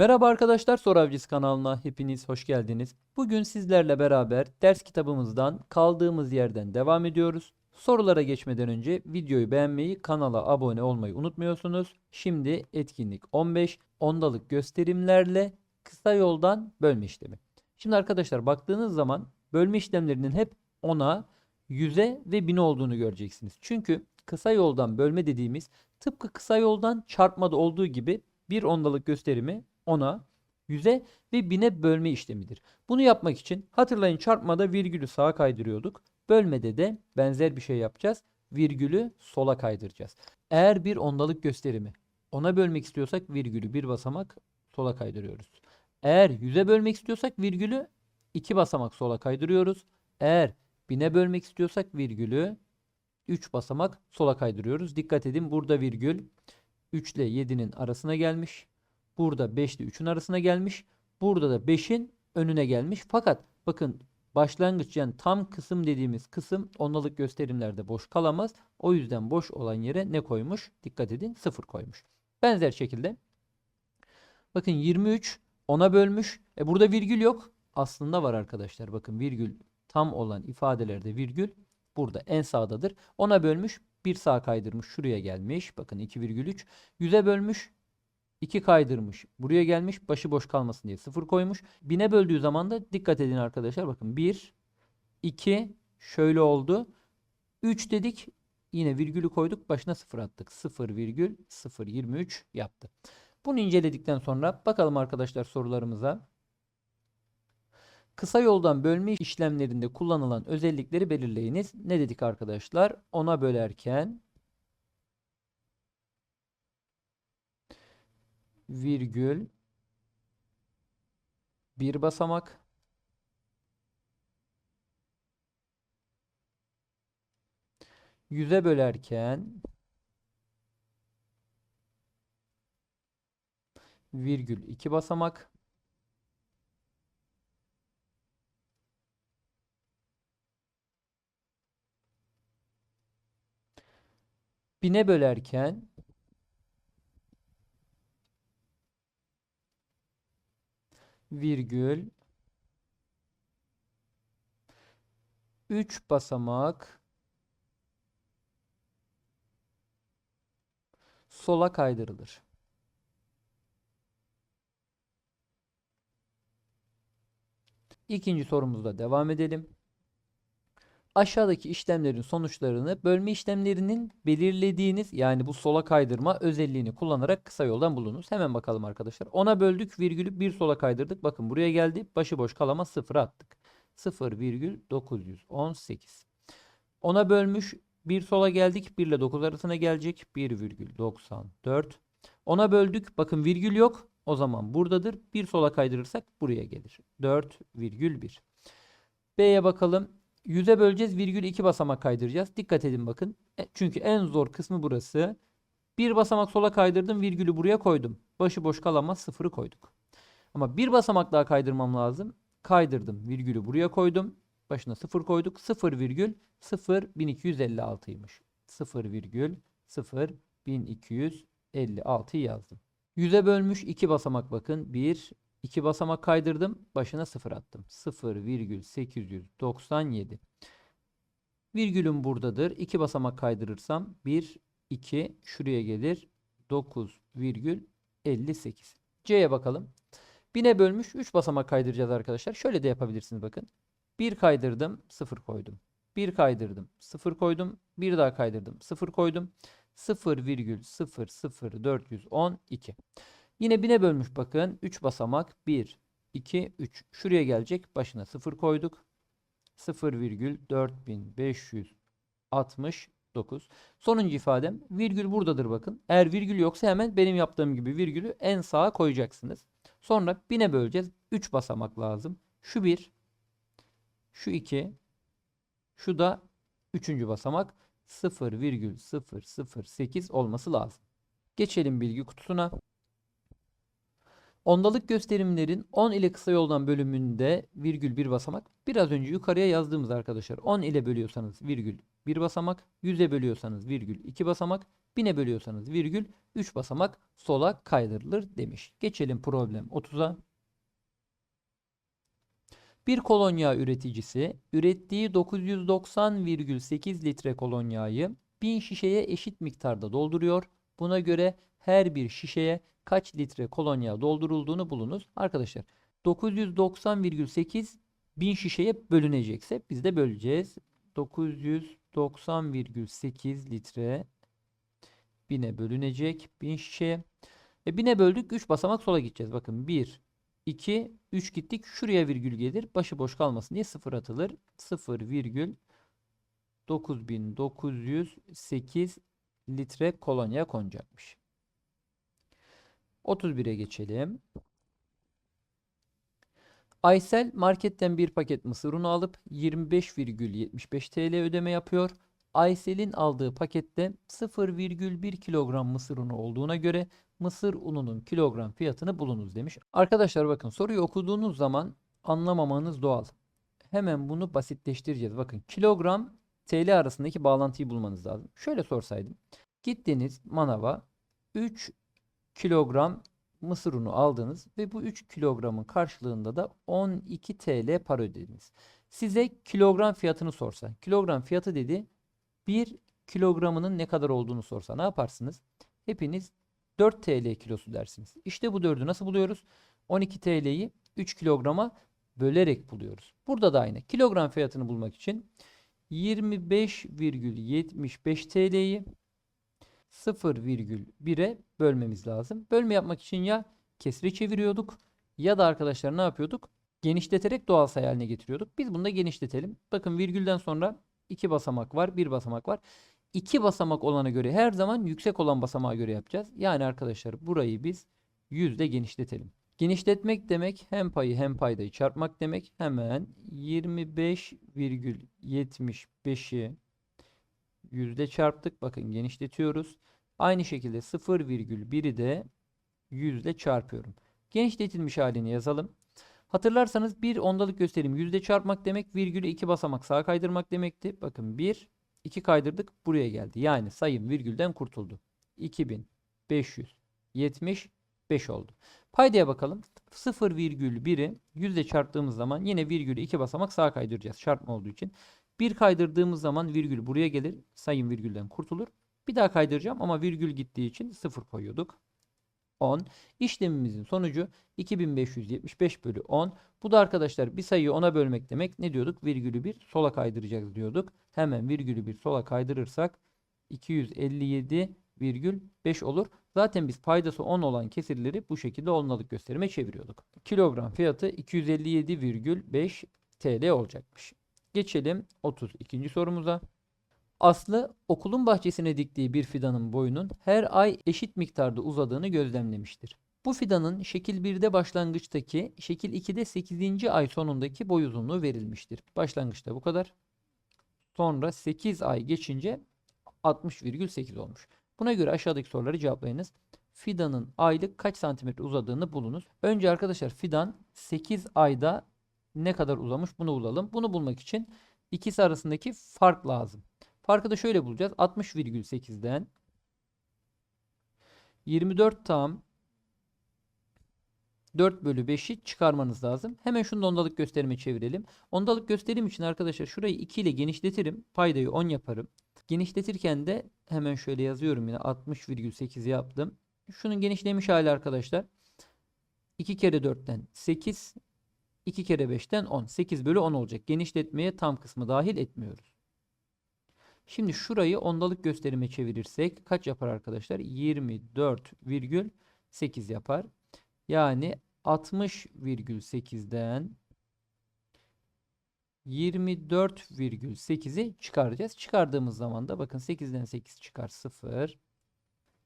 Merhaba arkadaşlar, Soru Avcısı kanalına hepiniz hoş geldiniz. Bugün sizlerle beraber ders kitabımızdan kaldığımız yerden devam ediyoruz. Sorulara geçmeden önce videoyu beğenmeyi, kanala abone olmayı unutmuyorsunuz. Şimdi etkinlik 15, ondalık gösterimlerle kısa yoldan bölme işlemi. Şimdi arkadaşlar baktığınız zaman bölme işlemlerinin hep 10'a, 100'e ve 1000'e olduğunu göreceksiniz. Çünkü kısa yoldan bölme dediğimiz tıpkı kısa yoldan çarpmada olduğu gibi bir ondalık gösterimi 10'a, 100'e ve 1000'e bölme işlemidir. Bunu yapmak için hatırlayın çarpmada virgülü sağa kaydırıyorduk. Bölmede de benzer bir şey yapacağız. Virgülü sola kaydıracağız. Eğer bir ondalık gösterimi 10'a bölmek istiyorsak virgülü bir basamak sola kaydırıyoruz. Eğer 100'e bölmek istiyorsak virgülü iki basamak sola kaydırıyoruz. Eğer 1000'e bölmek istiyorsak virgülü 3 basamak sola kaydırıyoruz. Dikkat edin burada virgül 3 ile 7'nin arasına gelmiş. Burada 5 ile 3'ün arasına gelmiş. Burada da 5'in önüne gelmiş. Fakat bakın başlangıç yani tam kısım dediğimiz kısım ondalık gösterimlerde boş kalamaz. O yüzden boş olan yere ne koymuş? Dikkat edin 0 koymuş. Benzer şekilde bakın 23 10'a bölmüş. E burada virgül yok. Aslında var arkadaşlar. Bakın virgül tam olan ifadelerde virgül burada en sağdadır. 10'a bölmüş. Bir sağ kaydırmış. Şuraya gelmiş. Bakın 2,3. 100'e bölmüş. 2 kaydırmış. Buraya gelmiş. Başı boş kalmasın diye 0 koymuş. 1000'e böldüğü zaman da dikkat edin arkadaşlar. Bakın 1, 2 şöyle oldu. 3 dedik. Yine virgülü koyduk. Başına 0 attık. 0,023 yaptı. Bunu inceledikten sonra bakalım arkadaşlar sorularımıza. Kısa yoldan bölme işlemlerinde kullanılan özellikleri belirleyiniz. Ne dedik arkadaşlar? Ona bölerken virgül bir basamak. Yüze bölerken virgül iki basamak. Bine bölerken virgül 3 basamak sola kaydırılır. İkinci sorumuzda devam edelim. Aşağıdaki işlemlerin sonuçlarını bölme işlemlerinin belirlediğiniz yani bu sola kaydırma özelliğini kullanarak kısa yoldan bulunuz. Hemen bakalım arkadaşlar. 10'a böldük virgülü bir sola kaydırdık. Bakın buraya geldi. Başıboş kalama 0 attık. 0,918. 10'a bölmüş bir sola geldik. 1 ile 9 arasına gelecek. 1,94. 10'a böldük. Bakın virgül yok. O zaman buradadır. Bir sola kaydırırsak buraya gelir. 4,1. B'ye bakalım. 100'e böleceğiz. Virgül 2 basamak kaydıracağız. Dikkat edin bakın. E, Çünkü en zor kısmı burası. Bir basamak sola kaydırdım. Virgülü buraya koydum. Başı boş kalamaz. Sıfırı koyduk. Ama bir basamak daha kaydırmam lazım. Kaydırdım. Virgülü buraya koydum. Başına 0 koyduk. 0 virgül 0 1256'ymış. 0 virgül 0 1256 yazdım. 100'e bölmüş 2 basamak bakın. 1 2 basamak kaydırdım. Başına 0 attım. 0,897. Virgülüm buradadır. 2 basamak kaydırırsam 1, 2 şuraya gelir. 9,58. C'ye bakalım. 1000'e bölmüş 3 basamak kaydıracağız arkadaşlar. Şöyle de yapabilirsiniz bakın. 1 kaydırdım 0 koydum. 1 kaydırdım 0 koydum. Bir daha kaydırdım 0 koydum. 0,00412. Yine 1000'e bölmüş bakın. 3 basamak 1, 2, 3. Şuraya gelecek. Başına 0 koyduk. 0,4569. Sonuncu ifadem virgül buradadır bakın. Eğer virgül yoksa hemen benim yaptığım gibi virgülü en sağa koyacaksınız. Sonra 1000'e böleceğiz. 3 basamak lazım. Şu 1, şu 2, şu da 3. basamak 0,008 olması lazım. Geçelim bilgi kutusuna. Ondalık gösterimlerin 10 ile kısa yoldan bölümünde virgül bir basamak biraz önce yukarıya yazdığımız arkadaşlar 10 ile bölüyorsanız virgül 1 basamak, 100'e bölüyorsanız virgül 2 basamak, 1000'e bölüyorsanız virgül 3 basamak sola kaydırılır demiş. Geçelim problem 30'a. Bir kolonya üreticisi ürettiği 990,8 litre kolonyayı 1000 şişeye eşit miktarda dolduruyor. Buna göre her bir şişeye kaç litre kolonya doldurulduğunu bulunuz. Arkadaşlar 990,8 1000 şişeye bölünecekse biz de böleceğiz. 990,8 litre 1000'e bölünecek 1000 şişeye. E 1000'e böldük 3 basamak sola gideceğiz. Bakın 1, 2, 3 gittik. Şuraya virgül gelir. Başı boş kalmasın diye 0 atılır. 0 virgül 9908 litre kolonya konacakmış. 31'e geçelim. Aysel marketten bir paket mısır unu alıp 25,75 TL ödeme yapıyor. Aysel'in aldığı pakette 0,1 kilogram mısır unu olduğuna göre mısır ununun kilogram fiyatını bulunuz demiş. Arkadaşlar bakın soruyu okuduğunuz zaman anlamamanız doğal. Hemen bunu basitleştireceğiz. Bakın kilogram TL arasındaki bağlantıyı bulmanız lazım. Şöyle sorsaydım. Gittiniz manava 3 kilogram mısır unu aldınız ve bu 3 kilogramın karşılığında da 12 TL para ödediniz. Size kilogram fiyatını sorsa, kilogram fiyatı dedi 1 kilogramının ne kadar olduğunu sorsa ne yaparsınız? Hepiniz 4 TL kilosu dersiniz. İşte bu 4'ü nasıl buluyoruz? 12 TL'yi 3 kilograma bölerek buluyoruz. Burada da aynı. Kilogram fiyatını bulmak için 25,75 TL'yi 0,1'e bölmemiz lazım. Bölme yapmak için ya kesri çeviriyorduk ya da arkadaşlar ne yapıyorduk? Genişleterek doğal sayı haline getiriyorduk. Biz bunu da genişletelim. Bakın virgülden sonra 2 basamak var, 1 basamak var. 2 basamak olana göre her zaman yüksek olan basamağa göre yapacağız. Yani arkadaşlar burayı biz 100 ile genişletelim. Genişletmek demek hem payı hem paydayı çarpmak demek. Hemen 25,75'i yüzde çarptık. Bakın genişletiyoruz. Aynı şekilde 0,1'i de yüzde çarpıyorum. Genişletilmiş halini yazalım. Hatırlarsanız bir ondalık gösterim yüzde çarpmak demek virgülü iki basamak sağa kaydırmak demekti. Bakın 1 2 kaydırdık buraya geldi. Yani sayım virgülden kurtuldu. 2575 oldu. Paydaya bakalım. 0,1'i yüzde çarptığımız zaman yine virgülü iki basamak sağa kaydıracağız. Çarpma olduğu için. 1 kaydırdığımız zaman virgül buraya gelir. Sayım virgülden kurtulur. Bir daha kaydıracağım ama virgül gittiği için 0 koyuyorduk. 10. İşlemimizin sonucu 2575 bölü 10. Bu da arkadaşlar bir sayıyı 10'a bölmek demek. Ne diyorduk? Virgülü bir sola kaydıracağız diyorduk. Hemen virgülü bir sola kaydırırsak 257,5 olur. Zaten biz paydası 10 olan kesirleri bu şekilde onlalık gösterime çeviriyorduk. Kilogram fiyatı 257,5 TL olacakmış. Geçelim 32. sorumuza. Aslı okulun bahçesine diktiği bir fidanın boyunun her ay eşit miktarda uzadığını gözlemlemiştir. Bu fidanın şekil 1'de başlangıçtaki, şekil 2'de 8. ay sonundaki boy uzunluğu verilmiştir. Başlangıçta bu kadar. Sonra 8 ay geçince 60,8 olmuş. Buna göre aşağıdaki soruları cevaplayınız. Fidanın aylık kaç santimetre uzadığını bulunuz. Önce arkadaşlar fidan 8 ayda ne kadar uzamış bunu bulalım. Bunu bulmak için ikisi arasındaki fark lazım. Farkı da şöyle bulacağız. 60,8'den 24 tam 4 bölü 5'i çıkarmanız lazım. Hemen şunu da ondalık gösterime çevirelim. Ondalık gösterim için arkadaşlar şurayı 2 ile genişletirim. Paydayı 10 yaparım. Genişletirken de hemen şöyle yazıyorum yine 60,8 yaptım. Şunun genişlemiş hali arkadaşlar. 2 kere 4'ten 8. 2 kere 5'ten 10. 8 bölü 10 olacak. Genişletmeye tam kısmı dahil etmiyoruz. Şimdi şurayı ondalık gösterime çevirirsek kaç yapar arkadaşlar? 24,8 yapar. Yani 60,8'den 24,8'i çıkaracağız. Çıkardığımız zaman da bakın 8'den 8 çıkar 0.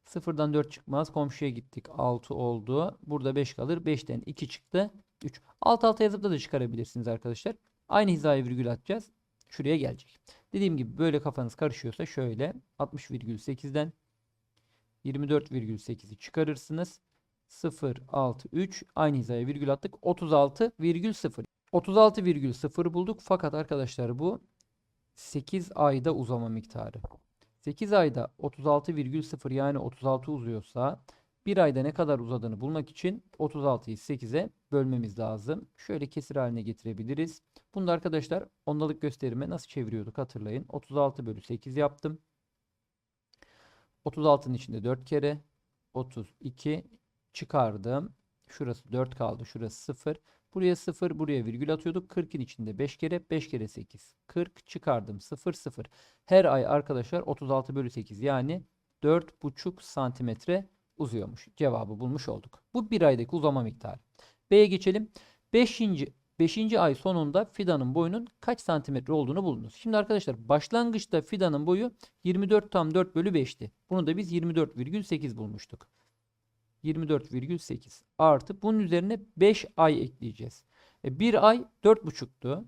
0'dan 4 çıkmaz. Komşuya gittik. 6 oldu. Burada 5 kalır. 5'ten 2 çıktı. 3. Alt alta yazıp da, da çıkarabilirsiniz arkadaşlar. Aynı hizaya virgül atacağız. Şuraya gelecek. Dediğim gibi böyle kafanız karışıyorsa şöyle 60,8'den 24,8'i çıkarırsınız. 0, 6, 3 aynı hizaya virgül attık. 36,0. 36,0 bulduk. Fakat arkadaşlar bu 8 ayda uzama miktarı. 8 ayda 36,0 yani 36 uzuyorsa bir ayda ne kadar uzadığını bulmak için 36'yı 8'e bölmemiz lazım. Şöyle kesir haline getirebiliriz. Bunu da arkadaşlar ondalık gösterime nasıl çeviriyorduk hatırlayın. 36 bölü 8 yaptım. 36'nın içinde 4 kere 32 çıkardım. Şurası 4 kaldı. Şurası 0. Buraya 0, buraya virgül atıyorduk. 40'ın içinde 5 kere, 5 kere 8. 40 çıkardım. 0, 0. Her ay arkadaşlar 36 bölü 8 yani 4,5 santimetre uzuyormuş. Cevabı bulmuş olduk. Bu bir aydaki uzama miktarı. B'ye geçelim. 5. 5. ay sonunda fidanın boyunun kaç santimetre olduğunu bulunuz. Şimdi arkadaşlar başlangıçta fidanın boyu 24 tam 4 bölü 5'ti. Bunu da biz 24,8 bulmuştuk. 24,8 artı bunun üzerine 5 ay ekleyeceğiz. E, bir ay 4,5'tu.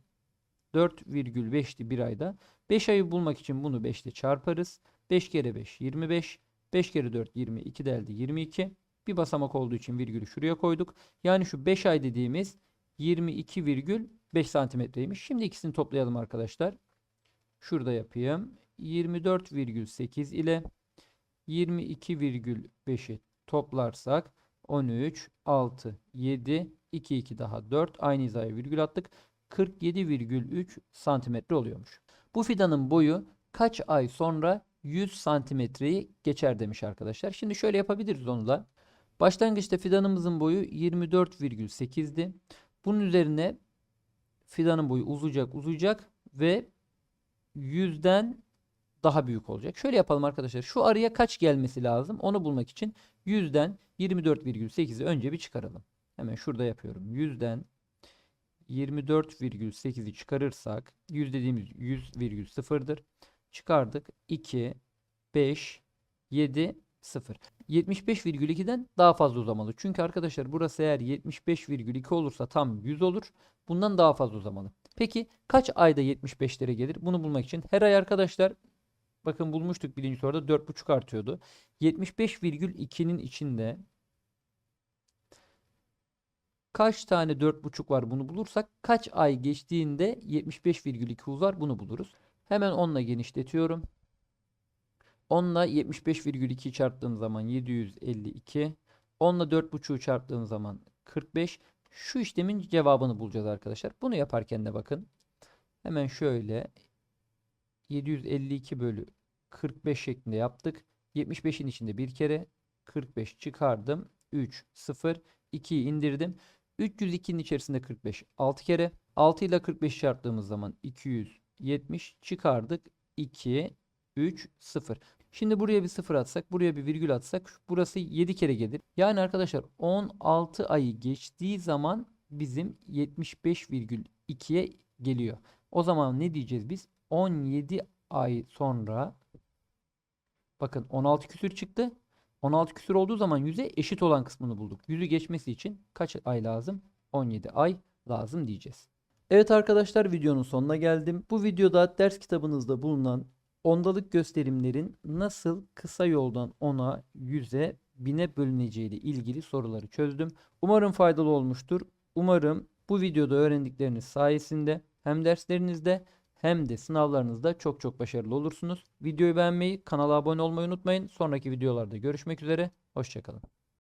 4,5'ti bir ayda. 5 ayı bulmak için bunu 5 ile çarparız. 5 kere 5 25. 5 kere 4 22 de elde 22. Bir basamak olduğu için virgülü şuraya koyduk. Yani şu 5 ay dediğimiz 22,5 santimetreymiş. Şimdi ikisini toplayalım arkadaşlar. Şurada yapayım. 24,8 ile 22,5'i toplarsak 13, 6, 7, 2, 2 daha 4. Aynı hizaya virgül attık. 47,3 santimetre oluyormuş. Bu fidanın boyu kaç ay sonra 100 santimetreyi geçer demiş arkadaşlar. Şimdi şöyle yapabiliriz onu da. Başlangıçta fidanımızın boyu 24,8'di. Bunun üzerine fidanın boyu uzayacak uzayacak ve 100'den daha büyük olacak. Şöyle yapalım arkadaşlar. Şu araya kaç gelmesi lazım? Onu bulmak için 100'den 24,8'i önce bir çıkaralım. Hemen şurada yapıyorum. 100'den 24,8'i çıkarırsak 100 dediğimiz 100,0'dır. Çıkardık. 2, 5, 7, 0. 75,2'den daha fazla uzamalı. Çünkü arkadaşlar burası eğer 75,2 olursa tam 100 olur. Bundan daha fazla uzamalı. Peki kaç ayda 75'lere gelir? Bunu bulmak için her ay arkadaşlar bakın bulmuştuk birinci soruda 4,5 artıyordu. 75,2'nin içinde kaç tane 4,5 var bunu bulursak kaç ay geçtiğinde 75,2 uzar bunu buluruz. Hemen 10 ile genişletiyorum. 10 ile 75,2'yi çarptığım zaman 752. 10 ile 4,5'u çarptığım zaman 45. Şu işlemin cevabını bulacağız arkadaşlar. Bunu yaparken de bakın. Hemen şöyle 752 bölü 45 şeklinde yaptık. 75'in içinde bir kere 45 çıkardım. 3, 0, 2'yi indirdim. 302'nin içerisinde 45 6 kere. 6 ile 45 çarptığımız zaman 270 çıkardık. 2, 3, 0. Şimdi buraya bir 0 atsak, buraya bir virgül atsak burası 7 kere gelir. Yani arkadaşlar 16 ayı geçtiği zaman bizim 75,2'ye geliyor. O zaman ne diyeceğiz biz? 17 ay sonra bakın 16 küsür çıktı. 16 küsür olduğu zaman 100'e eşit olan kısmını bulduk. 100'ü geçmesi için kaç ay lazım? 17 ay lazım diyeceğiz. Evet arkadaşlar videonun sonuna geldim. Bu videoda ders kitabınızda bulunan ondalık gösterimlerin nasıl kısa yoldan 10'a, 100'e, 1000'e bölüneceği ile ilgili soruları çözdüm. Umarım faydalı olmuştur. Umarım bu videoda öğrendikleriniz sayesinde hem derslerinizde hem de sınavlarınızda çok çok başarılı olursunuz. Videoyu beğenmeyi, kanala abone olmayı unutmayın. Sonraki videolarda görüşmek üzere. Hoşçakalın.